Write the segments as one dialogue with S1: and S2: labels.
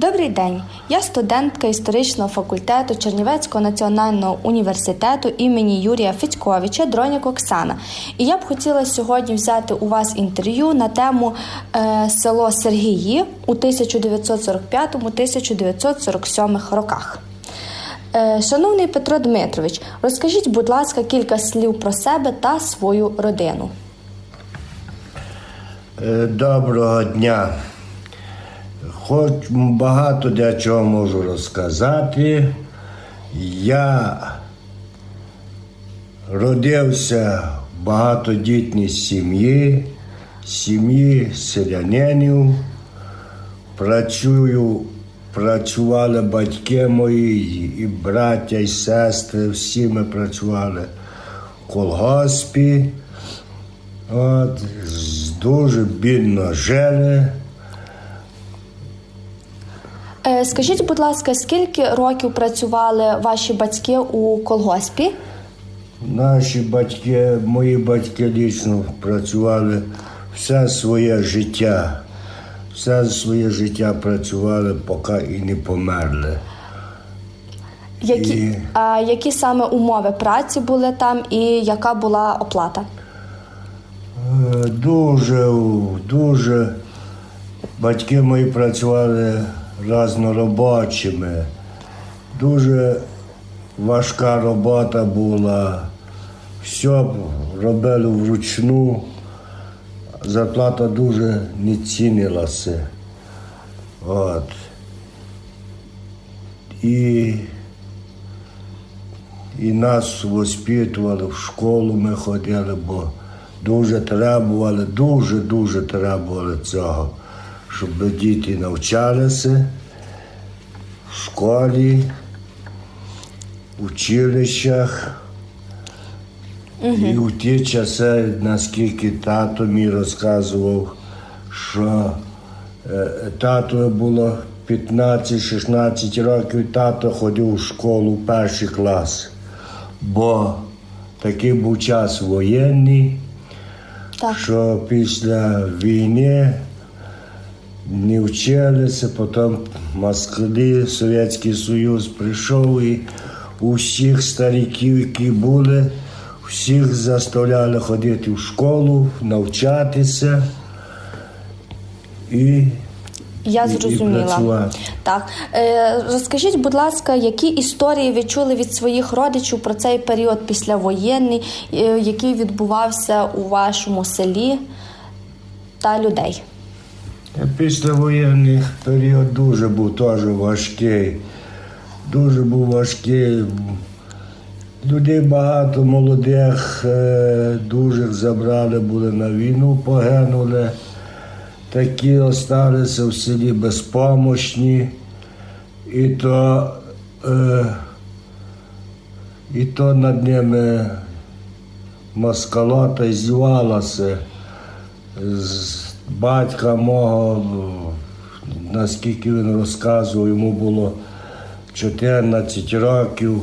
S1: Добрий день. Я студентка історичного факультету Чернівецького національного університету імені Юрія Федьковича Дроняк Оксана. І я б хотіла сьогодні взяти у вас інтерв'ю на тему е, село Сергії у 1945-1947 роках. Е, Шановний Петро Дмитрович, розкажіть, будь ласка, кілька слів про себе та свою родину.
S2: Е, Доброго дня. Хоч багато для чого можу розказати. Я родився в багатодітній сім'ї, сім'ї селянинів. Працюю, працювали батьки мої, і браття, і сестри, всі ми працювали в колгоспі. От, дуже бідно жили.
S1: Е, Скажіть, будь ласка, скільки років працювали ваші батьки у колгоспі?
S2: Наші батьки, мої батьки лічно працювали все своє життя. Все своє життя працювали, поки і не померли.
S1: Які,
S2: І-
S1: а, які саме умови праці були там і яка була оплата?
S2: Е, Дуже, дуже батьки мої працювали разноробочими. Дуже важка робота була. Все робили вручну. Зарплата дуже не цінилася. От. І, і нас воспитували, в школу ми ходили, бо дуже требували, дуже-дуже требували цього, щоб діти навчалися в школі, в училищах. І в ті часи, наскільки тато мій розказував, що е, тато було 15-16 років, тато ходив у школу перший клас, бо такий був час воєнний,
S1: Так.
S2: що після війни не вчилися, потім москалі, Совєтський Союз прийшов і усіх стариків, які були, всіх заставляли ходити в школу, навчатися і,
S1: Я зрозуміла. Так. Е, розкажіть, будь ласка, які історії ви чули від своїх родичів про цей період післявоєнний, е, який відбувався у вашому селі та людей?
S2: Післявоєнний період дуже був теж важкий. Дуже був важкий. Людей багато молодих, е, дуже забрали, були на війну, погинули. Такі залишилися в селі безпомощні. І то, е, і то над ними москалота здівалася з батька мого, наскільки він розказував, йому було 14 років.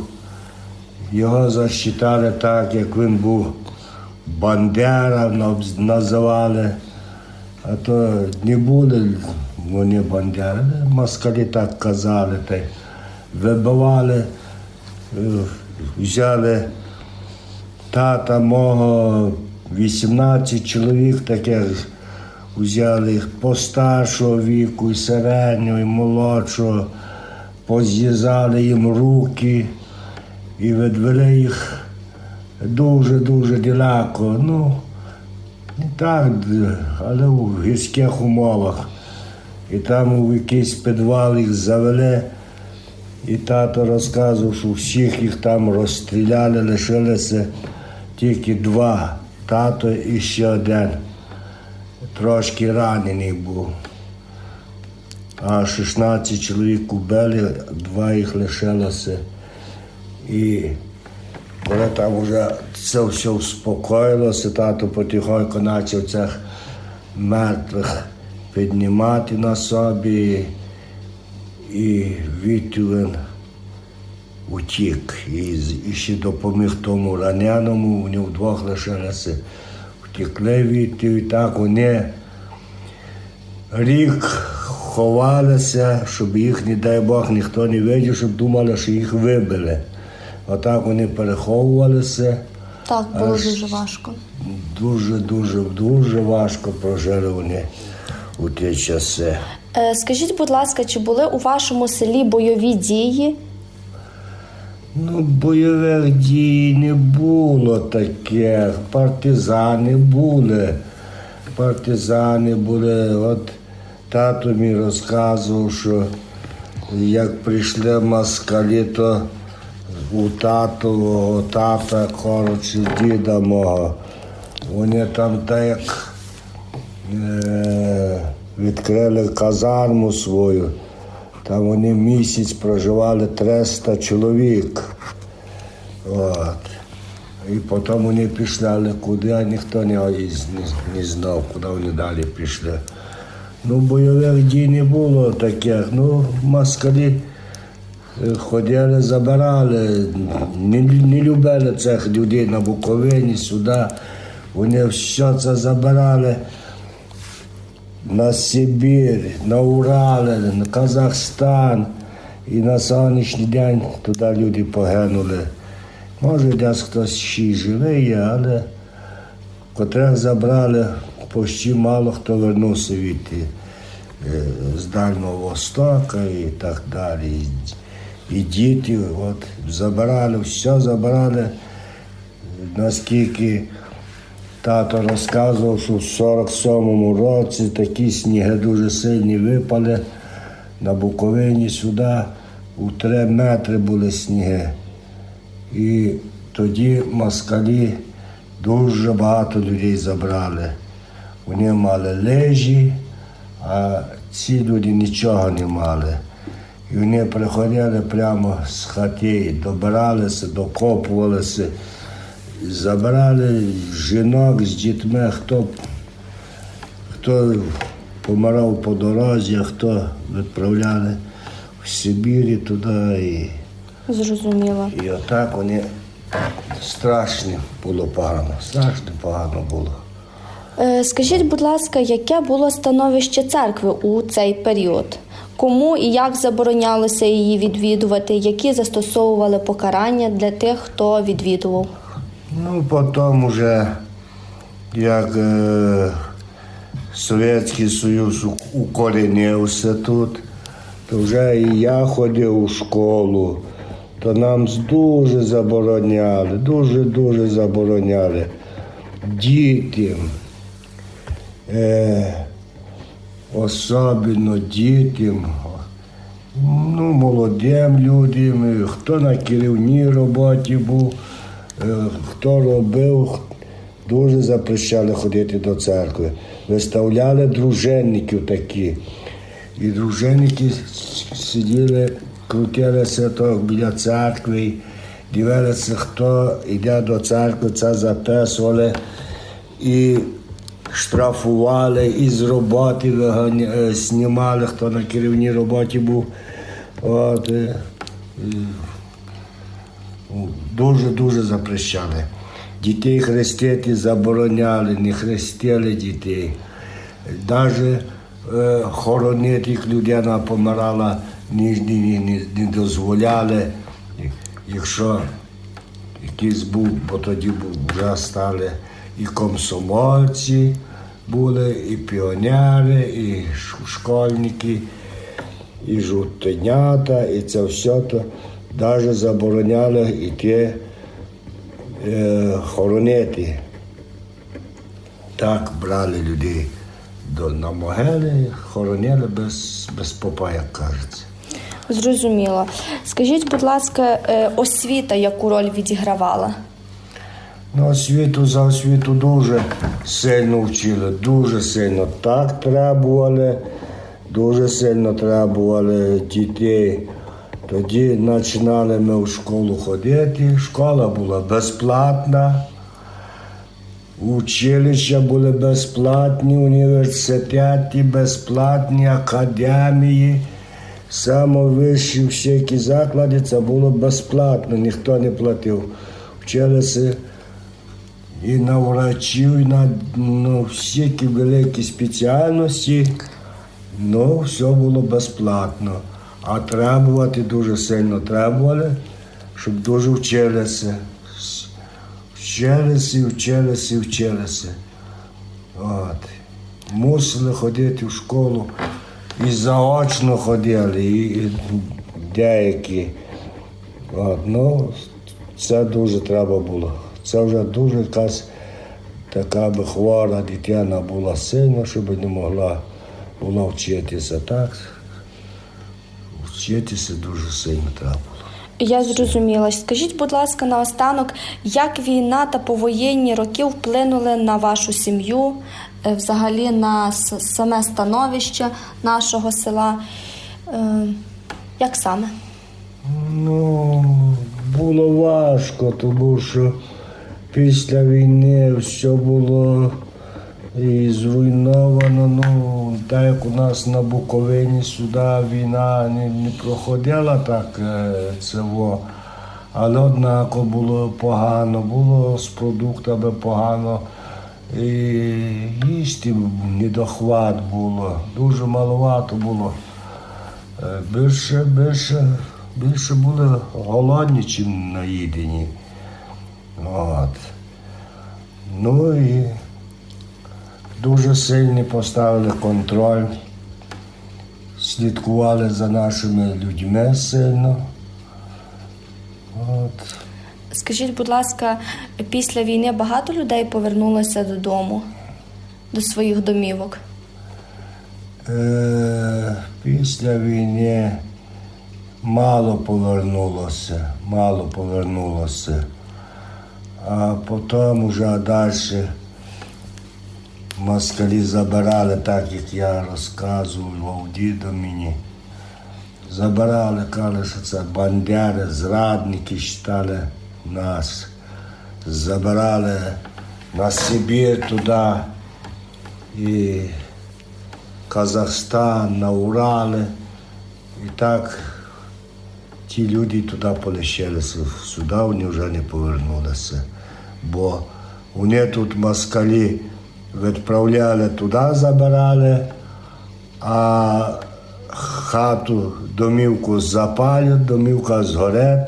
S2: Його засчитали так, як він був Бандера, називали. А то не були вони бандери, москалі так казали. Та вибивали, е, взяли тата мого 18 чоловік таких взяли їх постаршого віку, і середнього, і молодшого, поз'їзали їм руки і відвели їх дуже-дуже далеко. Ну, не так, але у гірських умовах. І там у якийсь підвал їх завели. І тато розказував, що всіх їх там розстріляли, лишилися тільки два. Тато і ще один. Трошки ранений був. А 16 чоловік убили, два їх лишилося. І коли там вже це все успокоїлося, тато потихоньку почав цих мертвих піднімати на собі. І він утік. І, і ще допоміг тому раненому, вони вдвох лишилися. Відти, і так вони рік ховалися, щоб їх, не дай Бог, ніхто не видів, щоб думали, що їх вибили. Отак вони переховувалися.
S1: Так, було
S2: Аж-
S1: дуже важко.
S2: Дуже, дуже, дуже важко прожили вони у ті часи.
S1: Е, Скажіть, будь ласка, чи були у вашому селі бойові дії?
S2: Ну, бойових дій не було таких. Партизани були. Партизани були. От тато мій розказував, що як прийшли москалі, то у татового тата, коротше, діда мого, вони там так е, відкрили казарму свою. Там вони місяць проживали 300 чоловік. От. І потім вони пішли, але куди, а ніхто не, не, не знав, куди вони далі пішли. Ну, бойових дій не було таких. Ну, москалі е, ходили, забирали, не, не любили цих людей на Буковині, сюди. Вони все це забирали на Сибір, на Урали, на Казахстан. І на сьогоднішній день туди люди погинули. Може, десь хтось ще й живий є, але котрих забрали, почти мало хто вернувся від е, з Дальнього Востока і так далі. І, діти, от, забирали, все забирали, наскільки Тато розказував, що в 47-му році такі сніги дуже сильні випали на Буковині сюди, у 3 метри були сніги. І тоді москалі дуже багато людей забрали. Вони мали лежі, а ці люди нічого не мали. І вони приходили прямо з хати, добиралися, докопувалися. Забрали жінок з дітьми, хто, хто помирав по дорозі, а хто відправляли в Сибірі туди. І,
S1: Зрозуміло.
S2: і отак вони страшно було погано, страшно погано було.
S1: Е, Скажіть, будь ласка, яке було становище церкви у цей період? Кому і як заборонялося її відвідувати? Які застосовували покарання для тих, хто відвідував?
S2: Ну, потім уже, як е, Совєтський Союз укорінився тут, то вже і я ходив у школу, то нам дуже забороняли, дуже-дуже забороняли дітям, е, особливо дітям, ну, молодим людям, хто на керівній роботі був, хто робив, дуже запрещали ходити до церкви. Виставляли дружинників такі. І дружинники сиділи, крутилися то біля церкви, дивилися, хто йде до церкви, це записували. І штрафували, і з роботи е, знімали, хто на керівній роботі був. От, е, дуже-дуже запрещали. Дітей хрестити забороняли, не хрестили дітей. Навіть е, хоронити їх людина помирала, не, не, не, не дозволяли. Якщо якийсь був, бо тоді вже стали і комсомольці були, і піонери, і школьники, і жовтенята, і це все то навіть забороняли йти е, хоронити. Так брали людей до, на могили, хоронили без, без попа, як кажеться.
S1: Зрозуміло. Скажіть, будь ласка, е, освіта яку роль відігравала?
S2: Ну, освіту за освіту дуже сильно вчили, дуже сильно. Так требували, дуже сильно требували дітей. Тоді починали ми в школу ходити. Школа була безплатна, училища були безплатні, університети безплатні, академії. Самовищі всякі заклади це було безплатно, ніхто не платив. Вчилися і на врачів, і на ну, всякі великі спеціальності Ну, все було безплатно. А требувати дуже сильно требували, щоб дуже вчилися. Вчилися, вчилися, вчилися. От. Мусили ходити в школу і заочно ходили, і, і деякі. От, ну, це дуже треба було. Це вже дуже якась така би хвора дитина була сильна, щоб не могла була вчитися. Так, вчитися дуже сильно треба було.
S1: Я зрозуміла. Скажіть, будь ласка, наостанок, як війна та повоєнні роки вплинули на вашу сім'ю, е, взагалі на саме становище нашого села? Е, Як саме?
S2: Ну, було важко, тому що після війни все було і зруйновано. Ну, так як у нас на Буковині сюди війна не, не проходила так е, цього. Але однаково було погано, було з продуктами погано. І їсти недохват було, дуже маловато було. Е, Більше, більше, більше були голодні, чим наїдені. От. Ну і дуже сильно поставили контроль, слідкували за нашими людьми сильно. От.
S1: Скажіть, будь ласка, після війни багато людей повернулося додому, до своїх домівок?
S2: Е, після війни мало повернулося, мало повернулося. А потім вже далі москалі забирали, так як я розказував діду мені. Забирали, казали, що це бандери, зрадники вважали нас. Забирали на Сибір туди. І Казахстан, на Урали. І так ті люди туди полишилися. Сюди вони вже не повернулися. Бо вони тут москалі відправляли туди, забирали, а хату, домівку запалять, домівка згорить.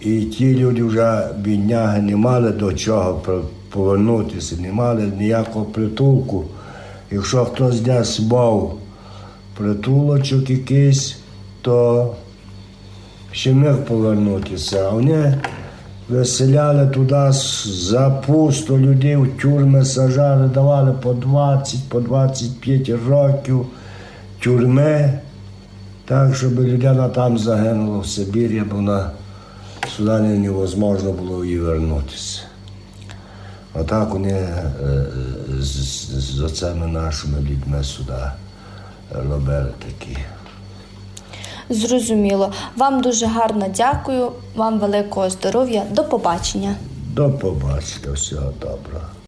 S2: І ті люди вже бідняги не мали до чого повернутися, не мали ніякого притулку. Якщо хтось десь мав притулочок якийсь, то ще міг повернутися. А вони виселяли туди запусто людей в тюрми сажали, давали по 20, по 25 років тюрми, так, щоб людина там загинула в Сибірі, бо вона сюди невозможно було їй вернутися. Отак вони е, з, з, з оцими нашими людьми сюди робили такі.
S1: Зрозуміло. Вам дуже гарно дякую, вам великого здоров'я. До побачення.
S2: До побачення, всього доброго.